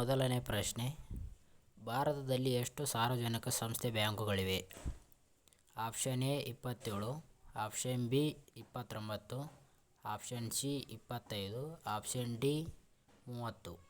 ಮೊದಲನೇ ಪ್ರಶ್ನೆ ಭಾರತದಲ್ಲಿ ಎಷ್ಟು ಸಾರ್ವಜನಿಕ ಸಂಸ್ಥೆ ಬ್ಯಾಂಕುಗಳಿವೆ? ಆಪ್ಷನ್ ಎ ಇಪ್ಪತ್ತೇಳು, ಆಪ್ಷನ್ ಬಿ ಇಪ್ಪತ್ತೊಂಬತ್ತು, ಆಪ್ಷನ್ ಸಿ ಇಪ್ಪತ್ತೈದು, ಆಪ್ಷನ್ ಡಿ ಮೂವತ್ತು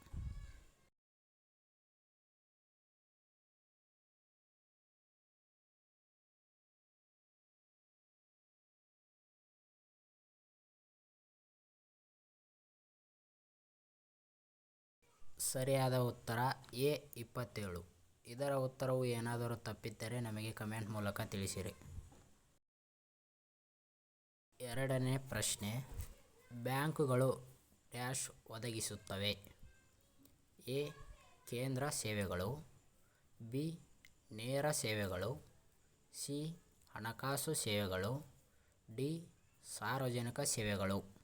ಸರಿಯಾದ ಉತ್ತರ ಎ ಇಪ್ಪತ್ತೇಳು. ಇದರ ಉತ್ತರವು ಏನಾದರೂ ತಪ್ಪಿದ್ದರೆ ನಮಗೆ ಕಮೆಂಟ್ ಮೂಲಕ ತಿಳಿಸಿರಿ. ಎರಡನೇ ಪ್ರಶ್ನೆ, ಬ್ಯಾಂಕುಗಳು ಡ್ಯಾಶ್ ಒದಗಿಸುತ್ತವೆ. ಎ, ಕೇಂದ್ರ ಸೇವೆಗಳು. ಬಿ, ನೇರ ಸೇವೆಗಳು. ಸಿ, ಹಣಕಾಸು ಸೇವೆಗಳು. ಡಿ, ಸಾರ್ವಜನಿಕ ಸೇವೆಗಳು.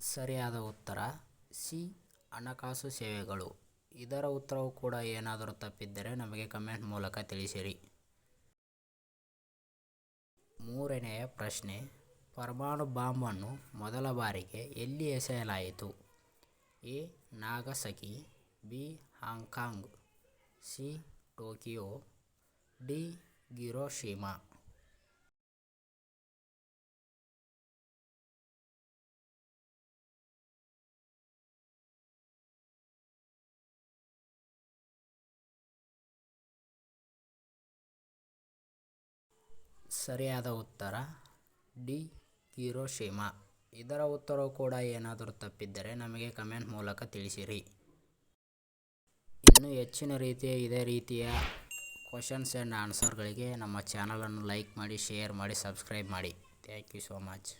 ಸರಿಯಾದ ಉತ್ತರ, ಸಿ, ಹಣಕಾಸು ಸೇವೆಗಳು. ಇದರ ಉತ್ತರವು ಕೂಡ ಏನಾದರೂ ತಪ್ಪಿದ್ದರೆ ನಮಗೆ ಕಮೆಂಟ್ ಮೂಲಕ ತಿಳಿಸಿರಿ. ಮೂರನೆಯ ಪ್ರಶ್ನೆ, ಪರಮಾಣು ಬಾಂಬನ್ನು ಮೊದಲ ಬಾರಿಗೆ ಎಲ್ಲಿ ಎಸೆಯಲಾಯಿತು? A, Nagasaki, B, Hong Kong, C, Tokyo, D Hiroshima ಸರಿಯಾದ ಉತ್ತರ, ಡಿ. ಹಿರೋಶಿಮಾ. ಇದರ ಉತ್ತರವು ಕೂಡ ಏನಾದರೂ ತಪ್ಪಿದ್ದರೆ ನಮಗೆ ಕಮೆಂಟ್ ಮೂಲಕ ತಿಳಿಸಿರಿ. ಇನ್ನೂ ಹೆಚ್ಚಿನ ರೀತಿಯ ಇದೇ ರೀತಿಯ ಕ್ವಶನ್ಸ್ ಆ್ಯಂಡ್ ಆನ್ಸರ್ಗಳಿಗೆ ನಮ್ಮ ಚಾನಲನ್ನು ಲೈಕ್ ಮಾಡಿ ಶೇರ್ ಮಾಡಿ ಸಬ್ಸ್ಕ್ರೈಬ್ ಮಾಡಿ. Thank you so much